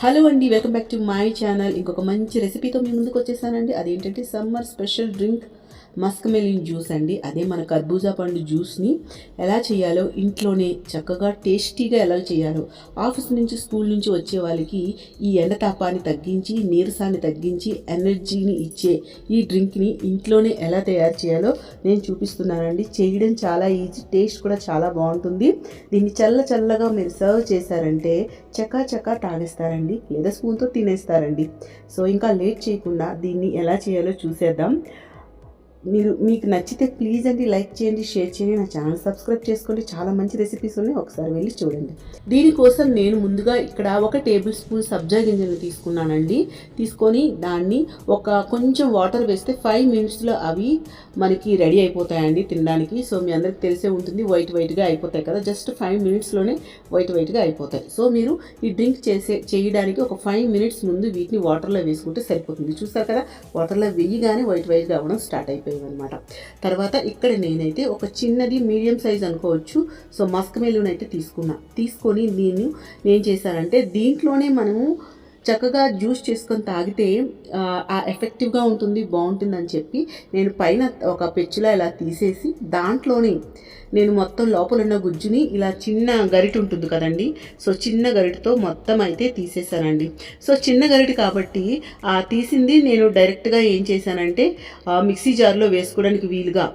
Hello అండి welcome back to my channel. ఇంకొక మంచి రెసిపీతో మీ ముందుకు వచ్చేసానండి. అదేంటంటే summer special drink muskmelon juice అండి. అదే మన కర్బూజా పండు జ్యూస్ని ఎలా చేయాలో ఇంట్లోనే చక్కగా టేస్టీగా ఎలా చేయాలో ఆఫీస్ నుంచి స్కూల్ నుంచి వచ్చే వాళ్ళకి ఈ ఎండ తాపాన్ని తగ్గించి నీరసాన్ని తగ్గించి ఎనర్జీని ఇచ్చే ఈ డ్రింక్ని ఇంట్లోనే ఎలా తయారు చేయాలో నేను చూపిస్తున్నానండి. చేయడం చాలా ఈజీ టేస్ట్ కూడా చాలా బాగుంటుంది. దీన్ని చల్ల చల్లగా మీరు సర్వ్ చేశారంటే చకా చకా తాగేస్తారండి లేదా స్పూన్తో తినేస్తారండి. సో ఇంకా లేట్ చేయకుండా దీన్ని ఎలా చేయాలో చూసేద్దాం. మీరు మీకు నచ్చితే ప్లీజ్ అండి లైక్ చేయండి షేర్ చేయండి నా ఛానల్ సబ్స్క్రైబ్ చేసుకోండి. చాలా మంచి రెసిపీస్ ఉన్నాయి ఒకసారి వెళ్ళి చూడండి. దీనికోసం నేను ముందుగా ఇక్కడ ఒక టేబుల్ స్పూన్ సబ్జా గింజలు తీసుకున్నానండి. తీసుకొని దాన్ని ఒక కొంచెం వాటర్ వేస్తే ఫైవ్ మినిట్స్లో అవి మనకి రెడీ అయిపోతాయండి తినడానికి. సో మీ అందరికి తెలిసే ఉంటుంది వైట్ వైట్గా అయిపోతాయి కదా. జస్ట్ ఫైవ్ మినిట్స్లోనే వైట్ వైట్గా అయిపోతాయి. సో మీరు ఈ డ్రింక్ చేసే చేయడానికి ఒక ఫైవ్ మినిట్స్ ముందు వీటిని వాటర్లో వేసుకుంటే సరిపోతుంది. చూసారు కదా వాటర్లో వేయగానే వైట్ వైట్గా అవ్వడం స్టార్ట్ అయిపోయింది. అనమాట తర్వాత ఇక్కడ నేనైతే ఒక చిన్నది మీడియం సైజ్ అనుకోవచ్చు. సో మస్క్ మెలూన్ అయితే తీసుకున్నా. తీసుకొని నేను నేను చేశానంటే దీంట్లోనే మనము చక్కగా జ్యూస్ చేసుకొని తాగితే ఆ, ఎఫెక్టివ్గా ఉంటుంది బాగుంటుంది అని చెప్పి నేను పైన ఒక పెచ్చులా ఇలా తీసేసి దాంట్లోనే నేను మొత్తం లోపల ఉన్న గుజ్జుని ఇలా చిన్న గరిట ఉంటుంది కదండి సో చిన్న గరిటతో మొత్తం అయితే తీసేసానండి. సో చిన్న గరిట కాబట్టి ఆ తీసింది నేను డైరెక్ట్గా ఏం చేశానంటే మిక్సీ జార్లో వేసుకోవడానికి వీలుగా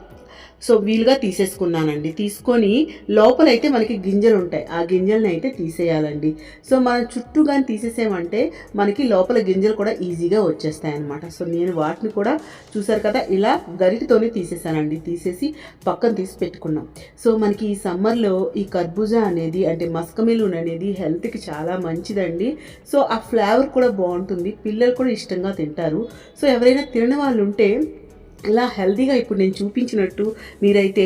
సో వీలుగా తీసేసుకున్నానండి. తీసుకొని లోపలైతే మనకి గింజలు ఉంటాయి. ఆ గింజల్ని అయితే తీసేయాలండి. సో మనం చుట్టూ కానీ తీసేసామంటే మనకి లోపల గింజలు కూడా ఈజీగా వచ్చేస్తాయి అన్నమాట సో నేను వాటిని కూడా చూసారు కదా ఇలా గరిటితోనే తీసేసానండి. తీసేసి పక్కన తీసి పెట్టుకున్నాం. సో మనకి ఈ సమ్మర్లో ఈ కర్బూజా అనేది అంటే మస్కమెలూన్ అనేది హెల్త్కి చాలా మంచిదండి. సో ఆ ఫ్లేవర్ కూడా బాగుంటుంది. పిల్లలు కూడా ఇష్టంగా తింటారు. సో ఎవరైనా తినని వాళ్ళు ఉంటే ఇలా హెల్తీగా ఇప్పుడు నేను చూపించినట్టు మీరైతే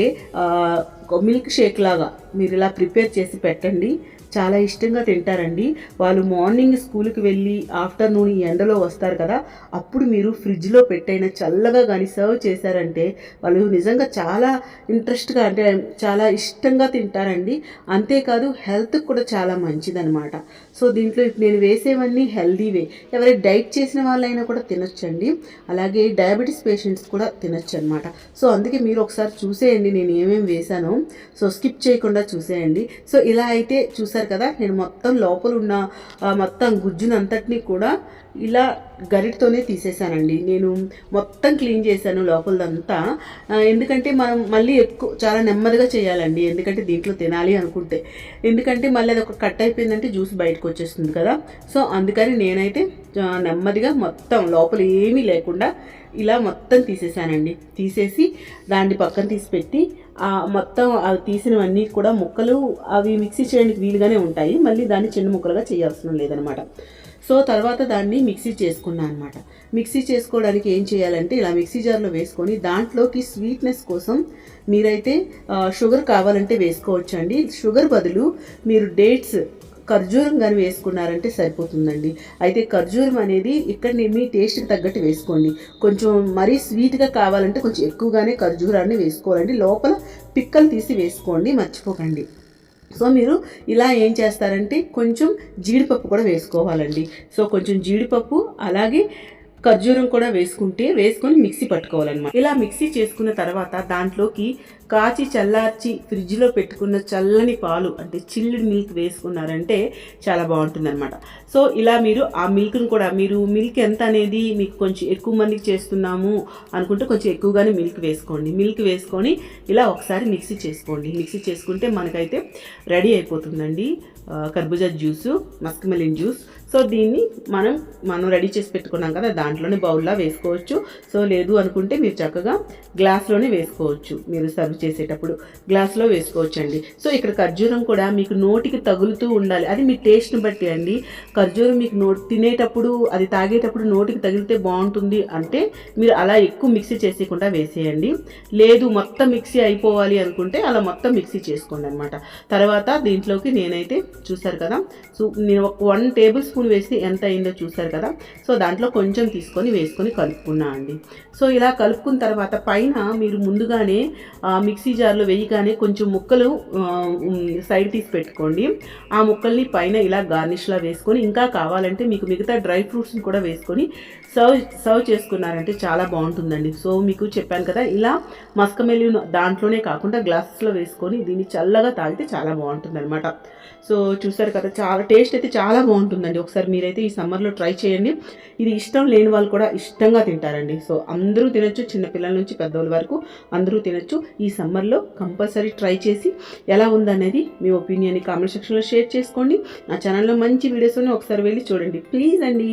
మిల్క్ షేక్ లాగా మీరు ఇలా ప్రిపేర్ చేసి పెట్టండి. చాలా ఇష్టంగా తింటారండి. వాళ్ళు మార్నింగ్ స్కూల్కి వెళ్ళి ఆఫ్టర్నూన్ ఈ ఎండలో వస్తారు కదా అప్పుడు మీరు ఫ్రిడ్జ్లో పెట్టైన చల్లగా కానీ సర్వ్ చేశారంటే వాళ్ళు నిజంగా చాలా ఇంట్రెస్ట్గా అంటే చాలా ఇష్టంగా తింటారండి. అంతేకాదు హెల్త్కి కూడా చాలా మంచిదనమాట సో దీంట్లో ఇప్పుడు నేను వేసేవన్నీ హెల్దీవే ఎవరైనా డైట్ చేసిన వాళ్ళైనా కూడా తినొచ్చండి. అలాగే డయాబెటీస్ పేషెంట్స్ కూడా తినొచ్చు అనమాట సో అందుకే మీరు ఒకసారి చూసేయండి నేను ఏమేమి వేశానో. సో స్కిప్ చేయకుండా చూసేయండి. సో ఇలా అయితే చూసారు కదా? నేను మొత్తం లోపల ఉన్న ఆ, మొత్తం గుజ్జునంతటినీ కూడా ఇలా గరిటతోనే తీసేసానండి నేను మొత్తం క్లీన్ చేశాను లోపలదంతా. ఎందుకంటే మనం మళ్ళీ ఎక్కువ చాలా నెమ్మదిగా చేయాలండి. ఎందుకంటే దీంట్లో తినాలి అనుకుంటే. ఎందుకంటే మళ్ళీ అది ఒక కట్ అయిపోయిందంటే జ్యూస్ బయటకు వచ్చేస్తుంది కదా. సో అందుకని నేనైతే నెమ్మదిగా మొత్తం లోపల ఏమీ లేకుండా ఇలా మొత్తం తీసేసానండి తీసేసి దాన్ని పక్కన తీసి పెట్టి మొత్తం అవి తీసినవన్నీ కూడా ముక్కలు అవి మిక్సీ చేయడానికి వీలుగానే ఉంటాయి. మళ్ళీ దాన్ని చిన్న ముక్కలుగా చేయాల్సిన లేదనమాట. సో తర్వాత దాన్ని మిక్సీ చేసుకున్నాను అనమాట మిక్సీ చేసుకోవడానికి ఏం చేయాలంటే ఇలా మిక్సీ జార్లో వేసుకొని దాంట్లోకి స్వీట్నెస్ కోసం మీరైతే షుగర్ కావాలంటే వేసుకోవచ్చు అండి షుగర్ బదులు మీరు డేట్స్ ఖర్జూరం కానీ వేసుకున్నారంటే సరిపోతుందండి. అయితే ఖర్జూరం అనేది ఇక్కడ మీ టేస్ట్కి తగ్గట్టు వేసుకోండి. కొంచెం మరీ స్వీట్గా కావాలంటే కొంచెం ఎక్కువగానే ఖర్జూరాన్ని వేసుకోవాలండి. లోపల పిక్కలు తీసి వేసుకోండి మర్చిపోకండి. సో మీరు ఇలా ఏం చేస్తారంటే కొంచెం జీడిపప్పు కూడా వేసుకోవాలండి. సో కొంచెం జీడిపప్పు అలాగే ఖర్జూరం కూడా వేసుకుంటే వేసుకొని మిక్సీ పట్టుకోవాలన్నమాట. ఇలా మిక్సీ చేసుకున్న తర్వాత దాంట్లోకి కాచి చల్లార్చి ఫ్రిడ్జ్లో పెట్టుకున్న చల్లని పాలు అంటే చిల్లుడ్ మిల్క్ వేసుకున్నారంటే చాలా బాగుంటుంది అనమాట సో ఇలా మీరు ఆ మిల్క్ని కూడా మీరు మిల్క్ ఎంత అనేది మీకు కొంచెం ఎక్కువ మందికి చేస్తున్నాము అనుకుంటే కొంచెం ఎక్కువగానే మిల్క్ వేసుకోండి. మిల్క్ వేసుకొని ఇలా ఒకసారి మిక్సీ చేసుకోండి. మిక్సీ చేసుకుంటే మనకైతే రెడీ అయిపోతుందండి. కర్బూజా జ్యూసు మస్క్ మెలిన్ జ్యూస్. సో దీన్ని మనం మనం రెడీ చేసి పెట్టుకున్నాం కదా దాంట్లోనే బౌల్లా వేసుకోవచ్చు. సో లేదు అనుకుంటే మీరు చక్కగా గ్లాస్లోనే వేసుకోవచ్చు. మీరు సర్వ్ చేసేటప్పుడు గ్లాస్లో వేసుకోవచ్చు అండి సో ఇక్కడ ఖర్జూరం కూడా మీకు నోటికి తగులుతూ ఉండాలి. అది మీ టేస్ట్ని బట్టి అండి. ఖర్జూరం మీకు నోటి తినేటప్పుడు అది తాగేటప్పుడు నోటికి తగిలితే బాగుంటుంది అంటే మీరు అలా ఎక్కువ మిక్సీ చేసేయకుండా వేసేయండి. లేదు మొత్తం మిక్సీ అయిపోవాలి అనుకుంటే అలా మొత్తం మిక్సీ చేసుకోండి అనమాట తర్వాత దీంట్లోకి నేనైతే చూసారు కదా? సో నేను ఒక వన్ టేబుల్ స్పూన్ వేసి ఎంత అయిందో చూసారు కదా? సో దాంట్లో కొంచెం తీసుకొని వేసుకొని కలుపుకున్నా అండి. సో ఇలా కలుపుకున్న తర్వాత పైన మీరు ముందుగానే మిక్సీ జార్లో వేయగానే కొంచెం ముక్కలు సైడ్ తీసి పెట్టుకోండి. ఆ ముక్కల్ని పైన ఇలా గార్నిష్లా వేసుకొని ఇంకా కావాలంటే మీకు మిగతా డ్రై ఫ్రూట్స్ని కూడా వేసుకొని సర్వ్ సర్వ్ చేసుకున్నారంటే చాలా బాగుంటుందండి. సో మీకు చెప్పాను కదా ఇలా మస్కమెల్లి దాంట్లోనే కాకుండా గ్లాసెస్లో వేసుకొని దీన్ని చల్లగా తాగితే చాలా బాగుంటుంది అనమాట సో చూసారు కదా చాలా టేస్ట్ అయితే చాలా బాగుంటుందండి. ఒకసారి మీరైతే ఈ సమ్మర్లో ట్రై చేయండి. ఇది ఇష్టం లేని వాళ్ళు కూడా ఇష్టంగా తింటారండి. సో అందరూ తినొచ్చు చిన్నపిల్లల నుంచి పెద్దవాళ్ళ వరకు అందరూ తినొచ్చు. ఈ సమ్మర్లో కంపల్సరీ ట్రై చేసి ఎలా ఉందనేది మీ ఒపీనియన్ని కామెంట్ సెక్షన్లో షేర్ చేసుకోండి. నా ఛానల్లో మంచి వీడియోస్ ఒకసారి వెళ్ళి చూడండి. ప్లీజ్ అండి.